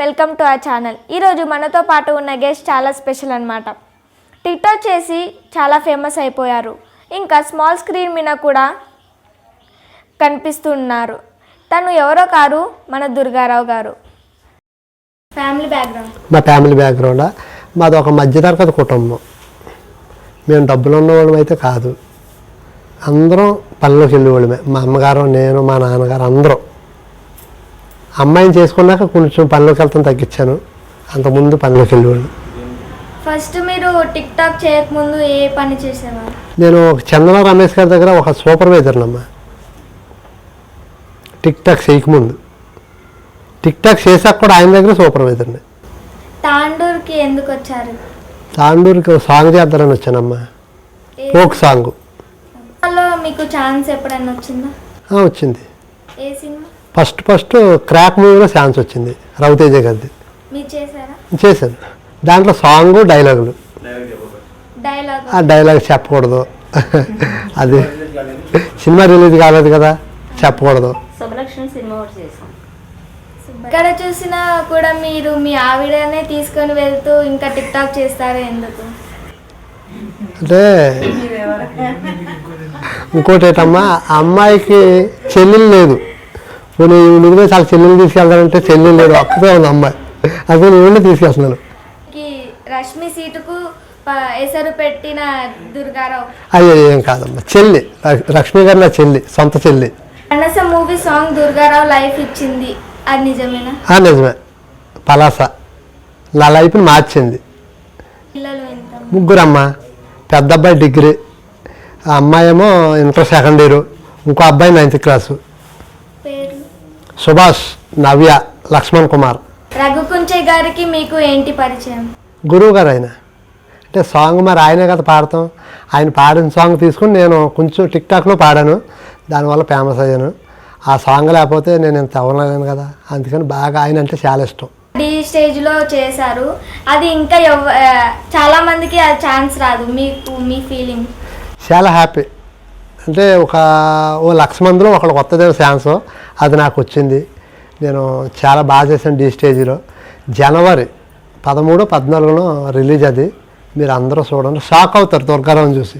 Welcome to our channel. ఈరోజు మనతో పాటు ఉన్న గెస్ట్ చాలా స్పెషల్ అనమాట టిక్టాక్ చేసి చాలా ఫేమస్ అయిపోయారు. ఇంకా స్మాల్ స్క్రీన్ మీద కూడా కనిపిస్తున్నారు. తను ఎవరో కాదు మన దుర్గారావు గారు. ఫ్యామిలీ బ్యాక్గ్రౌండ్ మా ఫ్యామిలీ బ్యాక్గ్రౌండ్ మాది ఒక మధ్యతరగతి కుటుంబం. మేము డబ్బులు ఉన్నవాళ్ళం అయితే కాదు. అందరం పనిలోకి వెళ్ళేవాళ్ళమే. మా అమ్మగారు నేను మా నాన్నగారు అందరం. అమ్మాయిని చేసుకున్నాక కొంచెం పనిలోకి వెళ్తాం తగ్గించాను. అంతకుముందు పనిలోకి వెళ్ళేవాళ్ళు ఫస్ట్ మీరు టిక్ టాక్ చేయకముందు ఏ పని చేసేవారు? నేను ఒక చందన రమేష్ గారి దగ్గర ఒక సూపర్వైజర్నమ్మా టిక్ టాక్ చేయకముందు. టిక్ టాక్ చేశాక కూడా ఆయన దగ్గర సూపర్వైజర్ని తాండూరుకి ఎందుకు వచ్చారు? తాండూరుకి ఒక సాంగ్ చేద్దారని వచ్చానమ్మా ఫోక్ సాంగ్. మీకు ఛాన్స్ ఎప్పుడైనా వచ్చిందా? వచ్చింది. ఏ సినిమా? ఫస్ట్ ఫస్ట్ క్రాక్ మూవీలో ఛాన్స్ వచ్చింది రవితేజ గారిది. మీరు చేశారా? చేశాను. దాంట్లో సాంగ్ డైలాగులు. డైలాగ్. ఆ డైలాగ్ చెప్పకూడదు. అది సినిమా రిలీజ్ కాలేదు కదా చెప్పకూడదు. ఎక్కడ చూసినా కూడా మీరు మీ ఆవిడనే తీసుకొని వెళ్తూ ఇంకా టిక్ టాక్ చేస్తారా ఎందుకు? అంటే ఇంకోటి ఏంటమ్మా ఆ అమ్మాయికి చెల్లెలు లేదు. పోనీ నువ్వే చాలా చెల్లెలు తీసుకెళ్తానంటే చెల్లెలు లేదు ఒక్కదే ఉంది అమ్మాయి. అదే నేను తీసుకెళ్తున్నాను రష్మి సీటుకు ఎసరు పెట్టిన దుర్గారావు. అయ్యో ఏం కాదమ్మా చెల్లి. లక్ష్మి గారు నా చెల్లి సొంత చెల్లి. అనస మూవీ సాంగ్ దుర్గారావు లైఫ్ ఇచ్చింది. అది నిజమేనా? ఆ, నిజమే. పలాస. నా లైఫ్ని మార్చింది. ఎంత ముగ్గురమ్మ. పెద్ద అబ్బాయి డిగ్రీ. ఆ అమ్మాయి ఏమో ఇంటర్ సెకండ్ ఇయర్. ఇంకో అబ్బాయి నైన్త్ క్లాసు. సుభాష్ నవ్య లక్ష్మణ్ కుమార్. రఘుకుంచే గారికి మీకు ఏంటి పరిచయం? గురువు గారు ఆయన. అంటే సాంగ్ మరి ఆయనే కదా పాడతాం. ఆయన పాడిన సాంగ్ తీసుకుని నేను కొంచెం టిక్ టాక్లో పాడాను. దానివల్ల ఫేమస్ అయ్యాను. ఆ సాంగ్ లేకపోతే నేను ఇంత అవ్వలేను కదా. అందుకని బాగా ఆయన అంటే చాలా ఇష్టం. డి స్టేజ్లో చేశారు. అది ఇంకా ఎవ- చాలా మందికి ఆ ఛాన్స్ రాదు. మీకు మీ ఫీలింగ్? చాలా హ్యాపీ. అంటే ఒక ఓ లక్ష మందిలో ఒకళ్ళు కొత్తదేమో ఛాన్స్ అది నాకు వచ్చింది. నేను చాలా బాగా చేశాను డీ స్టేజ్లో. జనవరి పదమూడు పద్నాలుగులో రిలీజ్ అది. మీరు అందరూ చూడండి. షాక్ అవుతారు దుర్గారావుని చూసి.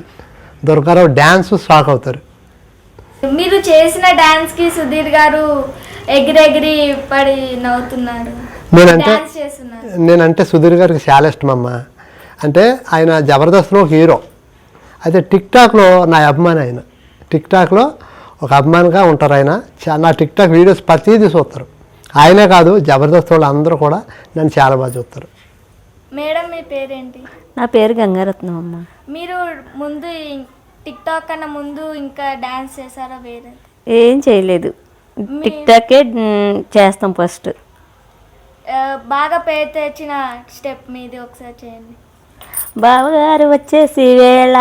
దుర్గారావు డ్యాన్స్ షాక్ అవుతారు. మీరు చేసిన డాన్స్కి సుధీర్ గారు ఎగిరెగిరి పడి నవ్వుతున్నారు. నేనంటే నేనంటే సుధీర్ గారికి చాలా ఇష్టం అమ్మ. అంటే ఆయన జబర్దస్త్లో ఒక హీరో. అయితే టిక్ టాక్లో నా అభిమాని ఆయన. టిక్ టాక్లో ఒక అభిమానిగా ఉంటారు ఆయన. నా టిక్ టాక్ వీడియోస్ ప్రతిదీ చూస్తారు. ఆయనే కాదు జబర్దస్త్ వాళ్ళు అందరూ కూడా నన్ను చాలా బాగా చూస్తారు. మేడం మీ పేరేంటి? నా పేరు గంగారత్నం అమ్మ. మీరు ముందు టిక్ టాక్ కన్నా ముందు ఇంకా డాన్స్ చేశారా వేరే? ఏం చేయలేదు. టిక్ టాకే మ్, చేస్తాం ఫస్ట్. బాగా పేరు తెచ్చిన స్టెప్ మీది ఒకసారి చేయండి. బావగారు వచ్చేసి వేళ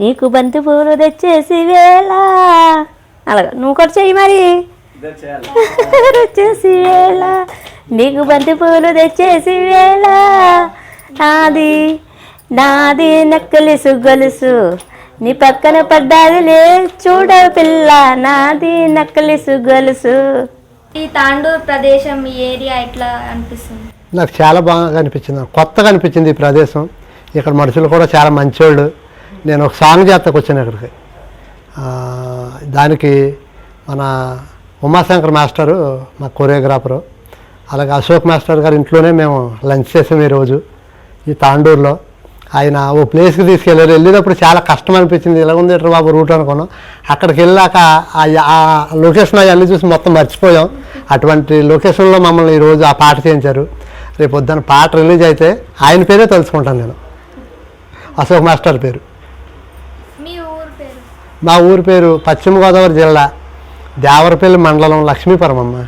నీకు బంతి పూలు తెచ్చేసి వేళ. అలాగా. నువ్వు కూడా చెయ్యి మరి. వచ్చేసి వేళ. నీకు బంతి పూలు తెచ్చేసి వేళ. నాది నాది నక్కలిసు గొలుసు నీ పక్కన పడ్డాదిలే చూడ పిల్ల. నాది నక్కలిసు గొలుసు ఈ తాండూర్ ప్రదేశం ఈ ఏరియా ఎట్లా అనిపిస్తుంది? నాకు చాలా బాగా అనిపించింది. నాకు కొత్తగా అనిపించింది ఈ ప్రదేశం. ఇక్కడ మనుషులు కూడా చాలా మంచోళ్ళు. నేను ఒక సాంగ్ జాతకు వచ్చాను ఇక్కడికి. దానికి మన ఉమాశంకర్ మాస్టరు మా కొరియోగ్రాఫరు అలాగే అశోక్ మాస్టర్ గారి ఇంట్లోనే మేము లంచ్ చేసాం ఈరోజు ఈ తాండూరులో. ఆయన ఓ ప్లేస్కి తీసుకెళ్ళారు. వెళ్ళినప్పుడు చాలా కష్టం అనిపించింది. ఇలా ఉంది ఎట్రా బాబు రూట్ అనుకున్నాం. అక్కడికి వెళ్ళాక ఆ- ఆ లొకేషన్ అవన్నీ చూసి మొత్తం మర్చిపోయాం. అటువంటి లొకేషన్లో మమ్మల్ని ఈరోజు ఆ పాట చేయించారు. రేపు పొద్దున్న పాట రిలీజ్ అయితే ఆయన పేరే తెలుసుకుంటాను నేను. అశోక్ మాస్టర్ పేరు. మా ఊరి పేరు పశ్చిమ గోదావరి జిల్లా దేవరపల్లి మండలం లక్ష్మీపురం అమ్మ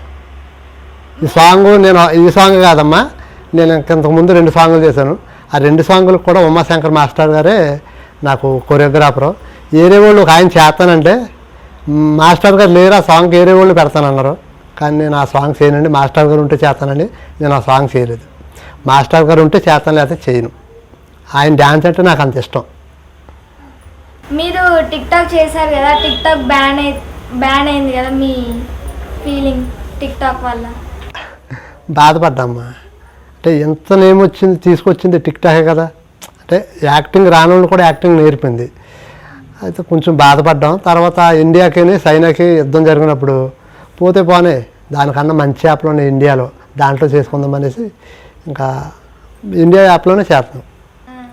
ఈ సాంగ్ నేను ఈ సాంగ్ కాదమ్మా. నేను ఇంతకు ముందు రెండు సాంగులు చేశాను. ఆ రెండు సాంగులకు కూడా ఉమాశంకర్ మాస్టర్ గారే నాకు కొరియోగ్రాఫరు. ఏరే వాళ్ళు ఒక ఆయన చేస్తానంటే మాస్టర్ గారు లేరు ఆ సాంగ్ ఏరే వాళ్ళు పెడతానన్నారు. కానీ నేను ఆ సాంగ్ చేయనండి. మాస్టర్ గారు ఉంటే చేస్తానండి. నేను ఆ సాంగ్ చేయలేదు. మాస్టర్ గారు ఉంటే చేస్తాను లేకపోతే చేయను. ఆయన డ్యాన్స్ అంటే నాకు అంత ఇష్టం. మీరు టిక్ టాక్ చేశారు కదా టిక్ టాక్ బ్యాన్ అయి బ్యాన్ అయింది కదా మీ ఫీలింగ్ టిక్ టాక్ వల్ల? బాధపడ్డామ్మా. అంటే ఎంత నేమ్ వచ్చింది తీసుకొచ్చింది టిక్ టాకే కదా. అంటే యాక్టింగ్ రానోళ్ళు కూడా యాక్టింగ్ నేర్పింది. అయితే కొంచెం బాధపడ్డాం. తర్వాత ఇండియాకి చైనాకి యుద్ధం జరిగినప్పుడు పోతే పోనే దానికన్నా మంచి యాప్లు ఉన్నాయి ఇండియాలో దాంట్లో చేసుకుందాం అనేసి ఇంకా ఇండియా యాప్లోనే చేస్తాం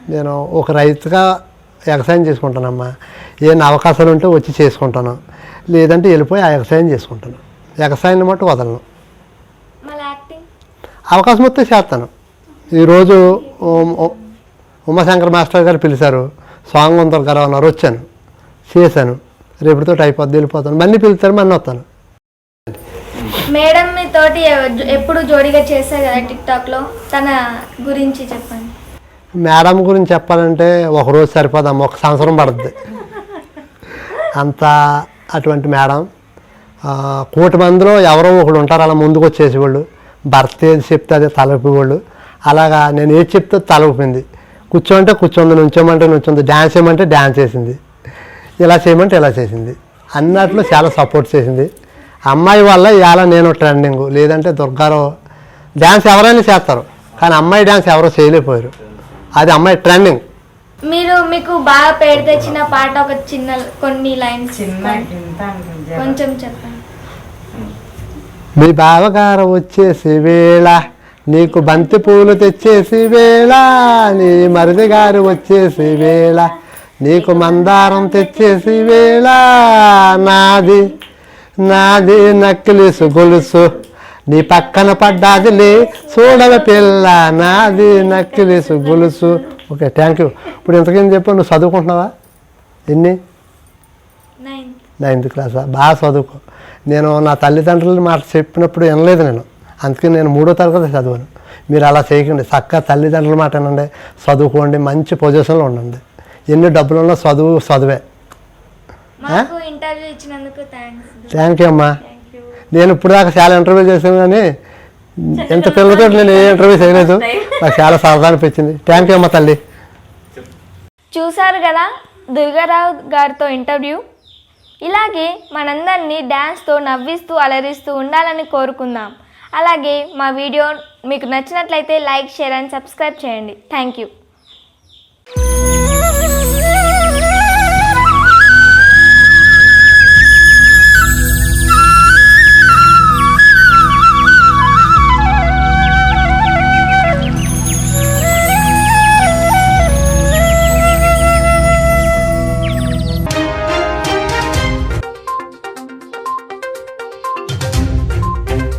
నేను ఒక రైతుగా వ్యవసాయం చేసుకుంటానమ్మా. ఏమైనా అవకాశాలు ఉంటే వచ్చి చేసుకుంటాను. లేదంటే వెళ్ళిపోయి ఆ వ్యవసాయం చేసుకుంటాను. వ్యవసాయాన్ని మట్టు వదలను. అవకాశం వస్తే చేస్తాను. ఈరోజు ఉమాశంకర్ మాస్టర్ గారు పిలిచారు. సాంగ్ ఉందరు గారు అన్నారు. వచ్చాను. చేశాను. రేపటితో అయిపోద్ది వెళ్ళిపోతాను. మళ్ళీ పిలుస్తారు మళ్ళీ వస్తాను. మేడం మీ తోటి ఎవ- ఎప్పుడు జోడీగా చేశారు కదా టిక్ టాక్లో తన గురించి చెప్పండి. మేడం గురించి చెప్పాలంటే ఒకరోజు సరిపోదమ్మ ఒక సంవత్సరం పడుద్ది. అంత అటువంటి మేడం. కోటి మందిలో ఎవరో ఒకడు ఉంటారు అలా ముందుకు వచ్చేసేవాళ్ళు. భర్త ఏది చెప్తే అదే తలపివాళ్ళు అలాగా నేను ఏది చెప్తే తలపింది. కూర్చోమంటే కూర్చోంది నుంచోమంటే నుంచుంది డ్యాన్స్ చేయమంటే డ్యాన్స్ చేసింది. ఇలా చేయమంటే ఇలా చేసింది. అన్నట్లో చాలా సపోర్ట్ చేసింది. అమ్మాయి వల్ల ఇవాళ నేను ట్రెండింగ్. లేదంటే దుర్గారావు డ్యాన్స్ ఎవరైనా చేస్తారు కానీ అమ్మాయి డ్యాన్స్ ఎవరో చేయలేకపోయారు. అది అమ్మాయి ట్రెండింగ్. మీరు మీకు బాగా పేరు తెచ్చిన పాట ఒక చిన్న కొన్ని లైన్స్ కొంచెం చెప్పండి. మీ బావగారు వచ్చేసి వేళ నీకు బంతి పూలు తెచ్చేసి వేళ నీ మరిది గారు వచ్చేసి వేళ నీకు మందారం తెచ్చేసి వేళ నాది నాది నక్కిలిసు గొలుసు నీ పక్కన పడ్డాదిలే చూడవ పిల్ల నాది నక్కిలిసు గొలుసు ఓకే థ్యాంక్ యూ ఇప్పుడు ఇంతకేం చెప్పు నువ్వు చదువుకుంటున్నావా? ఎన్ని? నైన్ నైన్త్ క్లాసా బాగా చదువుకో. నేను నా తల్లిదండ్రులు మాట చెప్పినప్పుడు వినలేదు నేను. అందుకే నేను మూడో తరగతి చదివాను. మీరు అలా చేయకండి. చక్కగా తల్లిదండ్రుల మాట వినండి. చదువుకోండి. మంచి పొజిషన్లో ఉండండి. ఎన్ని డబ్బులు ఉన్నా చదువు చదువే. థ్యాంక్ యూ అమ్మా. నేను ఇప్పుడు దాకా చాలా ఇంటర్వ్యూ చేశాను కానీ ఎంత పిల్లలతో నేను ఏ ఇంటర్వ్యూ చేయలేదు. నాకు చాలా సరదా అనిపించింది. థ్యాంక్ యూ అమ్మా తల్లి. చూశారు కదా దుర్గారావు గారితో ఇంటర్వ్యూ ఇలాగే మనందరినీ డ్యాన్స్తో నవ్విస్తూ అలరిస్తూ ఉండాలని కోరుకుందాం. అలాగే మా వీడియో మీకు నచ్చినట్లయితే లైక్ షేర్ అండ్ సబ్స్క్రైబ్ చేయండి. Thank you